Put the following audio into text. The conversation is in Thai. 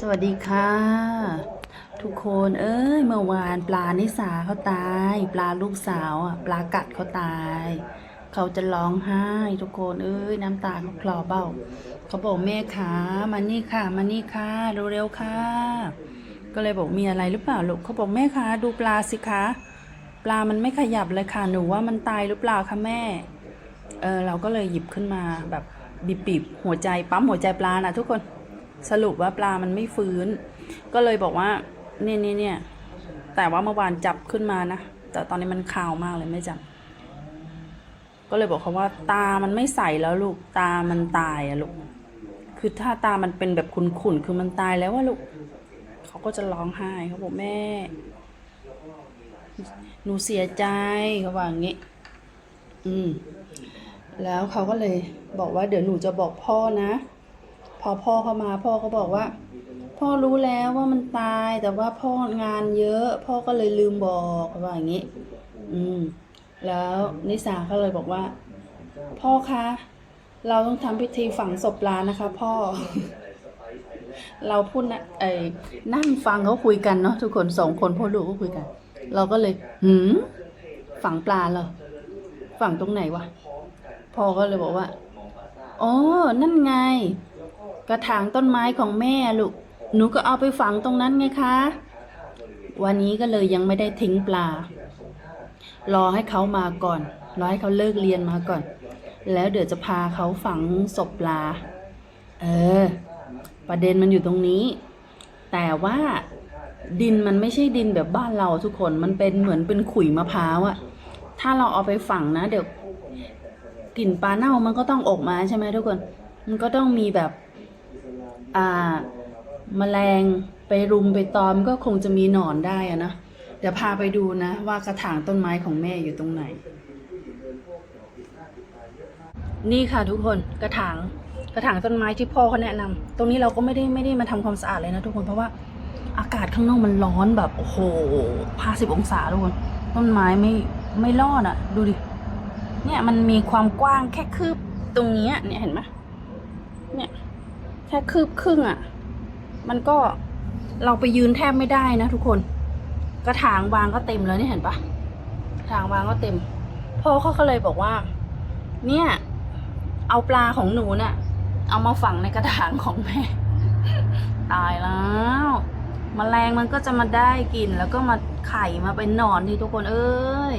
สวัสดีค่ะ ทุกคนเอ้ยเมื่อวานปลานิสาเขาตาย ปลาลูกสาวอะปลากัดเขาตาย เขาจะร้องไห้ ทุกคนเอ้ยน้ำตาเขาคลอเบ้า เขาบอกแม่ขามานี่ค่ะมานี่ค่ะเร็วๆค่ะ ก็เลยบอกมีอะไรหรือเปล่าลูกเขาบอกแม่คะดูปลาสิคะปลามันไม่ขยับเลยค่ะหนูว่ามันตายหรือเปล่าคะแม่เออเราก็เลยหยิบขึ้นมาแบบบีบๆหัวใจปั๊มหัวใจปลานะทุกคน สรุปว่าปลามันไม่ฟื้น ก็เลยบอกว่าเนี่ยเนี่ยเนี่ยแต่ว่าเมื่อวานจับขึ้นมานะ แต่ตอนนี้มันคาวมากเลยไม่จับ ก็เลยบอกเขาว่า ตามันไม่ใสแล้วลูกตามันตายอะลูกคือถ้าตามันเป็นแบบขุ่นๆคือมันตายแล้วว่าลูกเขาก็จะร้องไห้เขาบอกแม่ หนูเสียใจเขาว่าอย่างงี้ อืมแล้วเขาก็เลยบอกว่าเดี๋ยวหนูจะบอกพ่อนะ อพ่อเข้ามา พ่อก็บอกว่า พ่อรู้แล้วว่ามันตายแต่ว่าพ่องานเยอะ พ่อก็เลยลืมบอกว่าอย่างนี้ อืม แล้วนิสาเขาเลยบอกว่า พ่อคะเราต้องทำพิธีฝังศพลานะคะ พ่อ เราพูดนะไอ้นั่งฟังเขาคุยกันเนาะทุกคนสองคนพ่อลูกก็คุยกัน เราก็เลย หืมฝังปลาเหรอฝังตรงไหนวะพ่อก็เลยบอกว่าอ๋อนั่นไง กระถางต้นไม้ของแม่ลูก หนูก็เอาไปฝังตรงนั้นไงคะ วันนี้ก็เลยยังไม่ได้ทิ้งปลา รอให้เขามาก่อน รอให้เขาเลิกเรียนมาก่อน แล้วเดี๋ยวจะพาเขาฝังศพปลา เออ ประเด็นมันอยู่ตรงนี้ แต่ว่าดินมันไม่ใช่ดินแบบบ้านเราทุกคน มันเป็นเหมือนเป็นขุยมะพร้าวอะถ้าเราเอาไปฝังนะ เดี๋ยวกลิ่นปลาเน่ามันก็ต้องออกมาใช่ไหมทุกคน มันก็ต้องมีแบบ อ่าแมลงไปรุมไปตอมก็คงจะมีหนอนได้อะนะเดี๋ยวพาไปดูนะ ว่ากระถางต้นไม้ของแม่อยู่ตรงไหน นี่ค่ะทุกคนกระถางกระถางต้นไม้ที่พ่อเขาแนะนำตรงนี้เราก็ไม่ได้ไม่ได้มาทำความสะอาดเลยนะทุกคนเพราะว่าอากาศข้างนอกมันร้อนแบบโอ้โหพาสิบองศาทุกคนต้นไม้ไม่ไม่รอดอะ่ะ ดูดิเนี่ยมันมีความกว้างแค่คืบตรงนี้เนี่ยเห็นไหมเนี่ย แค่คืบครึ่งอะ่ะ มันก็เราไปยืนแทบไม่ได้นะทุกคน กระถางวางก็เต็มแล้วนี่เห็นปะกระถางวางก็เต็มพ่อเขาก็เลยบอกว่า เนี่ย เอาปลาของหนูน่ะ เอามาฝังในกระถางของแม่ ตายแล้วมแมลงมันก็จะมาได้กินแล้วก็มาไข่มาเป็นหนอนที่ทุกคนเอ้ย